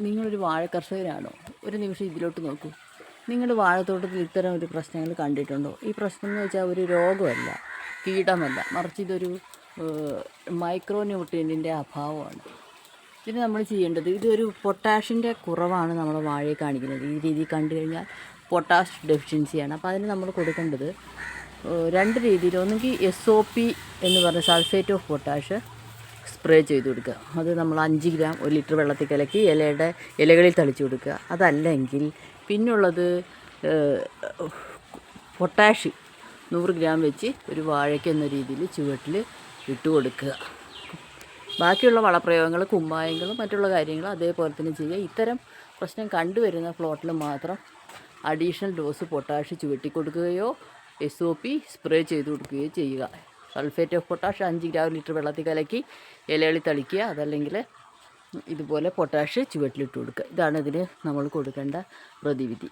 നിങ്ങളൊരു വാഴ കർഷകരാണോ? ഒരു നിമിഷം ഇതിലോട്ട് നോക്കൂ. നിങ്ങളുടെ വാഴത്തോട്ടത്തിൽ ഇത്തരം ഒരു പ്രശ്നങ്ങൾ കണ്ടിട്ടുണ്ടോ? ഈ പ്രശ്നം എന്ന് വെച്ചാൽ ഒരു രോഗമല്ല കീടമല്ല. മറിച്ച് ഇതൊരു മൈക്രോ ന്യൂട്രിയന്റിന്റെ അഭാവമാണ്. ഇതിന് നമ്മൾ ചെയ്യേണ്ടത് ഇതൊരു പൊട്ടാഷിന്റെ കുറവാണ് നമ്മുടെ വാഴയെ കാണിക്കുന്നത്. ഈ രീതി കണ്ടു കഴിഞ്ഞാൽ പൊട്ടാഷ് ഡെഫിഷ്യൻസിയാണ്. അപ്പോൾ അതിന് നമ്മൾ കൊടുക്കേണ്ടത് രണ്ട് രീതിയിൽ ഒന്നുകിൽ എസ് ഒ പി എന്ന് പറഞ്ഞ സൾഫേറ്റ് ഓഫ് പൊട്ടാഷ് സ്പ്രേ ചെയ്ത് കൊടുക്കുക. അത് നമ്മൾ അഞ്ച് ഗ്രാം ഒരു ലിറ്റർ വെള്ളത്തിൽ കലക്കി ഇലയുടെ ഇലകളിൽ തളിച്ചു കൊടുക്കുക. അതല്ലെങ്കിൽ പിന്നുള്ളത് പൊട്ടാഷ്യം പൊട്ടാഷ് നൂറ് ഗ്രാം വെച്ച് ഒരു വാഴയ്ക്ക് എന്ന രീതിയിൽ ചുവട്ടിൽ ഇട്ട് കൊടുക്കുക. ബാക്കിയുള്ള വളപ്രയോഗങ്ങൾ കുമ്മായങ്ങളും മറ്റുള്ള കാര്യങ്ങളും അതേപോലെ തന്നെ ചെയ്യുക. ഇത്തരം പ്രശ്നം കണ്ടുവരുന്ന പ്ലോട്ടിൽ മാത്രം അഡീഷണൽ ഡോസ് പൊട്ടാഷ് ചുവട്ടി കൊടുക്കുകയോ എസ് ഒ പി സ്പ്രേ ചെയ്ത് കൊടുക്കുകയോ ചെയ്യുക. സൾഫേറ്റ് ഓഫ് പൊട്ടാഷ് അഞ്ച് ഗ്രാം ലിറ്റർ വെള്ളത്തിൽ കലക്കി ഇലകളിൽ തളിക്കുക. അതല്ലെങ്കിൽ ഇതുപോലെ പൊട്ടാഷ് ചുവട്ടിലിട്ട് കൊടുക്കുക. ഇതാണ് ഇതിന് നമ്മൾ കൊടുക്കേണ്ട പ്രതിവിധി.